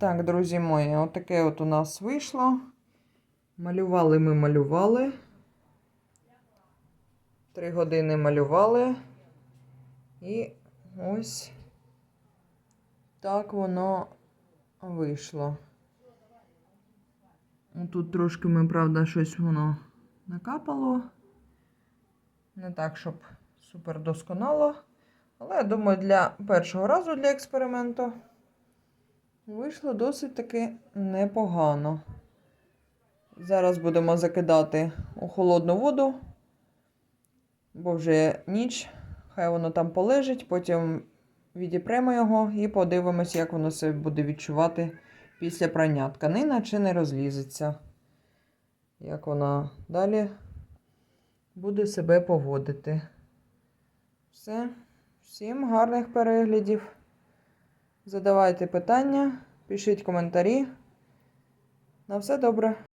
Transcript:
Так, друзі мої, отаке от у нас вийшло. Малювали ми малювали. Три години малювали. І ось так воно вийшло. Тут трошки ми, правда, щось воно накапало. Не так, щоб супер досконало. Але я думаю, для першого разу для експерименту вийшло досить таки непогано. Зараз будемо закидати у холодну воду, бо вже ніч. Хай воно там полежить, потім відіпремо його і подивимось, як воно себе буде відчувати після прання тканина чи не розлізеться. Як вона далі буде себе поводити. Все. Всім гарних переглядів. Задавайте питання, пишіть коментарі. На все добре.